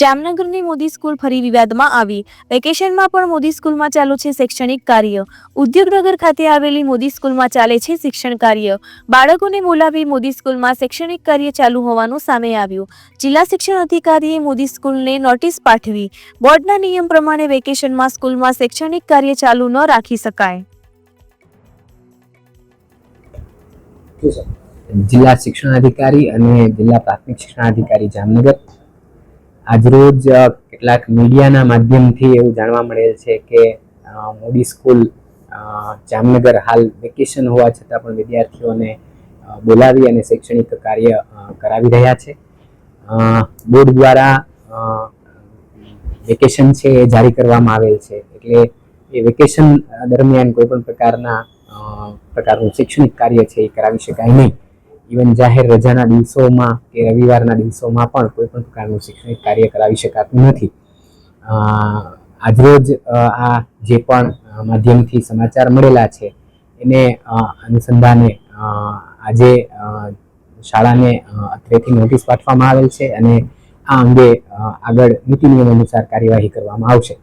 જામનગરની મોદી સ્કૂલ ફરી વિવાદમાં આવી. વેકેશનમાં પણ મોદી સ્કૂલમાં ચાલુ છે શૈક્ષણિક કાર્ય. ઉદ્યોગનગર ખાતે આવેલી મોદી સ્કૂલમાં ચાલે છે શિક્ષણ કાર્ય. બાળકોને બોલાવી મોદી સ્કૂલમાં શૈક્ષણિક કાર્ય ચાલુ હોવાનું સામે આવ્યું. જિલ્લા શિક્ષણ અધિકારીએ મોદી સ્કૂલને નોટિસ પાઠવી. બોર્ડના નિયમ પ્રમાણે વેકેશનમાં સ્કૂલમાં શૈક્ષણિક કાર્ય ચાલુ ન રાખી શકાય. જિલ્લા શિક્ષણ અધિકારી અને જિલ્લા પ્રાથમિક શિક્ષણ અધિકારી જામનગર આજરોજ કેટલાક મીડિયાના માધ્યમથી એવું જાણવા મળેલ છે કે મોદી સ્કૂલ જામનગર હાલ વેકેશન હોવા છતાં પણ વિદ્યાર્થીઓને બોલાવી અને શૈક્ષણિક કાર્ય કરાવી રહ્યા છે. બોર્ડ દ્વારા વેકેશન છે એ જારી કરવામાં આવેલ છે. એટલે એ વેકેશન દરમિયાન કોઈ પણ પ્રકારના પ્રકારનું શૈક્ષણિક કાર્ય છે એ કરાવી શકાય નહીં. ઇવન જાહેર રજાના દિવસોમાં કે રવિવારના દિવસોમાં પણ કોઈ પણ પ્રકારનું શૈક્ષણિક કાર્ય કરાવી શકાતું નથી. આજરોજ આ જે પણ માધ્યમથી સમાચાર મળેલા છે, એને અનુસંધાને આજે શાળાને અત્રેથી નોટિસ પાઠવવામાં આવેલ છે અને આ અંગે આગળ નીતિ નિયમ અનુસાર કાર્યવાહી કરવામાં આવશે.